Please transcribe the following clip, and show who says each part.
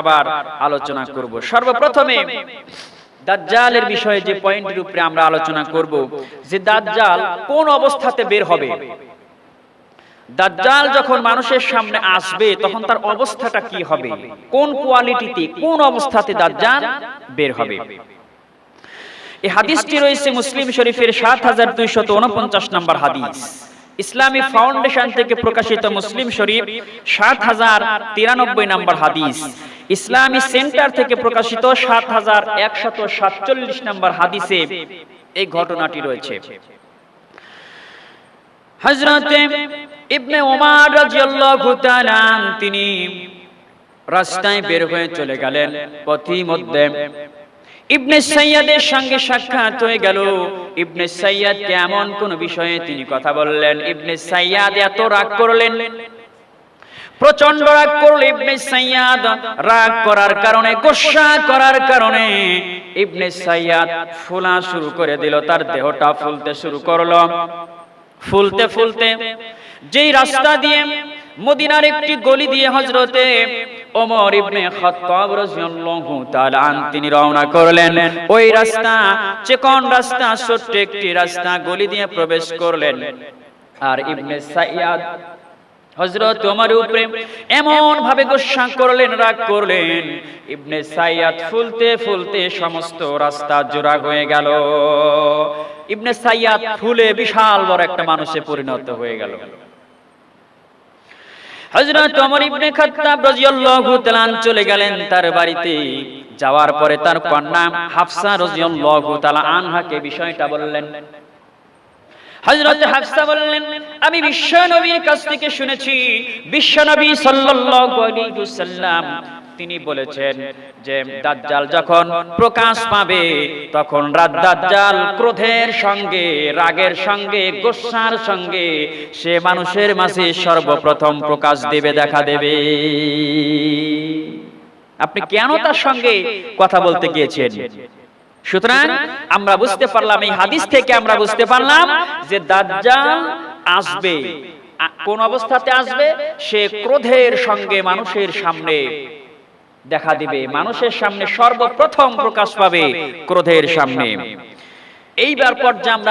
Speaker 1: আবার আলোচনা করব। সর্বপ্রথমে দাজ্জালের বিষয়ে যে পয়েন্টের উপরে আমরা আলোচনা করব, যে দাজ্জাল কোন অবস্থাতে বের হবে? দাজ্জাল যখন মানুষের সামনে আসবে, তখন তার অবস্থাটা কি হবে? কোন কোয়ালিটিতে কোন অবস্থাতে দাজ্জাল বের হবে? এই হাদিসটি রয়েছে মুসলিম শরীফের সাত হাজার দুইশত উনপঞ্চাশ নম্বর হাদিস। ইসলামী ফাউন্ডেশন থেকে প্রকাশিত মুসলিম শরীফ সাত হাজার তিরানব্বই নম্বর হাদিস। ইসলামী সেন্টার থেকে প্রকাশিত সাত হাজার একশত সাতচল্লিশ নম্বর হাদিসে এই ঘটনাটি রয়েছে। হজরতে ইবনে ওমর রাদিয়াল্লাহু তাআলা তিনি রাস্তায় বের হয়ে চলে গেলেন পথিমধ্যে। ইবনে সাইয়াদের সঙ্গে সাক্ষাৎ হয়ে গেল। ইবনে সাইয়াদ কেমন কোন বিষয়ে তিনি কথা বললেন। ইবনে সাইয়াদ এত রাগ করলেন। প্রচণ্ড রাগ করল ইবনে সাইয়াদ। রাগ করার কারণে, গোসা করার কারণে ইবনে সাইয়াদ ফুলা শুরু করে দিল, তার দেহটা ফুলতে শুরু করল। ফুলতে ফুলতে যেই রাস্তা দিয়ে মদিনার একটি গলি দিয়ে হজরতে ওমর ইবনে খাত্তাব রাদিয়াল্লাহু তাআলা আন তিনি রওনা করলেন। ওই রাস্তা, চিকন রাস্তা, ছোট্ট একটি রাস্তা, গলি দিয়ে প্রবেশ করলেন। আর ইবনে সাইয়াদ হজরত ওমর উপরে এমন ভাবে গোসা করলেন, রাগ করলেন। ইবনে সাইয়াদ ফুলতে ফুলতে সমস্ত রাস্তা জোড়া হয়ে গেল। ইবনে সাইয়াদ ফুলে বিশাল বড় একটা মানুষে পরিণত হয়ে গেল। হযরত ওমর ইবনে খাত্তাব রাদিয়াল্লাহু তাআলা চলে গেলেন তার বাড়িতে। যাওয়ার পরে তার কন্যা হাফসা রাদিয়াল্লাহু তাআলা আনহাকে বিষয়টা বললেন হযরত হাফসা বললেন, আমি বিশ্ব নবীর কাছ থেকে শুনেছি, বিশ্ব নবী ওয়াসাল্লাম, তিনি বলেছেন যে দাজ্জাল যখন প্রকাশ পাবে, তখন রাত দাজ্জাল ক্রোধের সঙ্গে, রাগের সঙ্গে গোসার সঙ্গে, সে মানুষের মাঝে সর্বপ্রথম প্রকাশ দেবে, দেখা দেবে। আপনি কেন তার সঙ্গে কথা বলতে গিয়েছেন? সুতরাং আমরা বুঝতে পারলাম, এই হাদিস থেকে আমরা বুঝতে পারলাম যে দাজ্জাল আসবে। কোন অবস্থাতে আসবে? সে ক্রোধের সঙ্গে মানুষের সামনে দেখা দিবে। মানুষের সামনে সর্বপ্রথম প্রকাশ পাবে ক্রোধের সামনে। এইবার পর্যায়ে আমরা